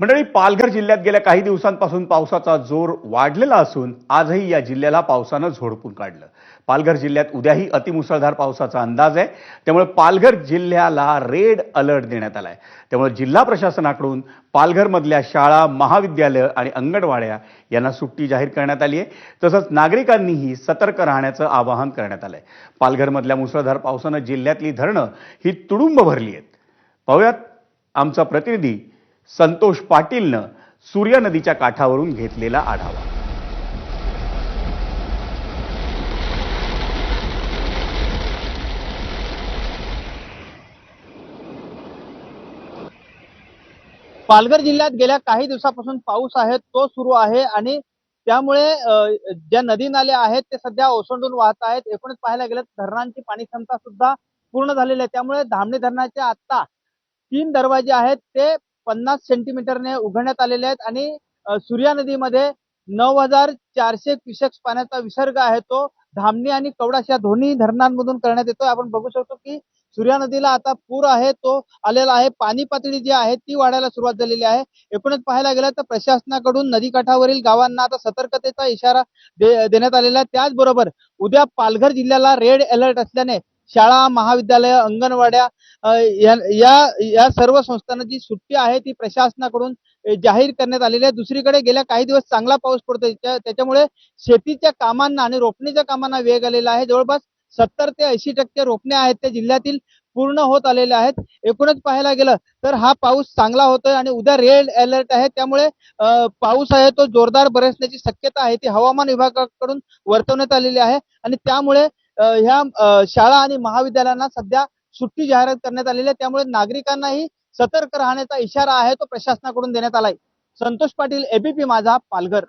मंडळी पालघर जिल्ह्यात गेल्या काही दिवसांपासून पावसाचा जोर वाढलेला असून आजही या जिल्ह्याला पावसानं झोडपून काढलं. पालघर जिल्ह्यात उद्याही अतिमुसळधार पावसाचा अंदाज आहे. त्यामुळे पालघर जिल्ह्याला रेड अलर्ट देण्यात आलाय. त्यामुळे जिल्हा प्रशासनाकडून पालघरमधल्या शाळा महाविद्यालय आणि अंगणवाड्या यांना सुट्टी जाहीर करण्यात आली आहे. तसंच नागरिकांनीही सतर्क राहण्याचं आवाहन करण्यात आलंय. पालघरमधल्या मुसळधार पावसानं जिल्ह्यातली धरणं ही तुडुंब भरली आहेत. पाहुयात आमचा प्रतिनिधी संतोष पाटीलनं सूर्या नदीच्या काठावरून घेतलेला आढावा. पालघर जिल्ह्यात गेल्या काही दिवसापासून पाऊस आहे तो सुरू आहे आणि त्यामुळे ज्या नदी नाले आहेत ते सध्या ओसंडून वाहत आहेत. एकूणच पाहायला गेलं तर धरणांची पाणी क्षमता सुद्धा पूर्ण झालेली आहे. त्यामुळे धामणी धरणाचे आता तीन दरवाजे आहेत ते पन्नास सेंटीमीटरने उघडण्यात आलेले आहेत आणि सूर्या नदीमध्ये नऊ हजार चारशे क्युसेक्स पाण्याचा विसर्ग आहे. तो धामणी आणि कवडाश या दोन्ही धरणांमधून करण्यात येतो आपण बघू शकतो की सूर्या नदीला आता पूर आहे तो आलेला आहे. पाणी पातळी जी आहे ती वाढायला सुरुवात झालेली आहे. एकूणच पाहायला गेलं तर प्रशासनाकडून नदीकाठावरील गावांना आता सतर्कतेचा इशारा दे- देण्यात आलेला आहे. त्याचबरोबर उद्या पालघर जिल्ह्याला रेड अलर्ट असल्याने शाळा महाविद्यालय अंगणवाड्या या या- या सर्व संस्थांना जी सुट्टी आहे ती प्रशासनाकडून जाहीर करण्यात आलेली आहे. दुसरीकडे गेल्या काही दिवस चांगला पाऊस पडतोय. त्या- त्याच्यामुळे शेतीच्या कामांना आणि रोपणीच्या कामांना वेग आलेला आहे. जवळपास सत्तर ते ऐंशी टक्के रोपणे आहेत. त्या जिल्ह्यातील पूर्ण होत आलेले आहेत. एकूणच पाहायला गेलं तर हा पाऊस चांगला होतोय आणि उद्या रेड अलर्ट आहे. त्यामुळे पाऊस आहे तो जोरदार बरसण्याची शक्यता आहे. ती हवामान विभागाकडून वर्तवण्यात आलेली आहे. आणि त्यामुळे ह्या शाळा आणि महाविद्यालयांना सध्या सुट्टी जाहीर करण्यात आलेली आहे. त्यामुळे नागरिकांनाही सतर्क राहण्याचा इशारा आहे तो प्रशासनाकडून देण्यात आलाय. संतोष पाटील एबीपी माझा पालघर.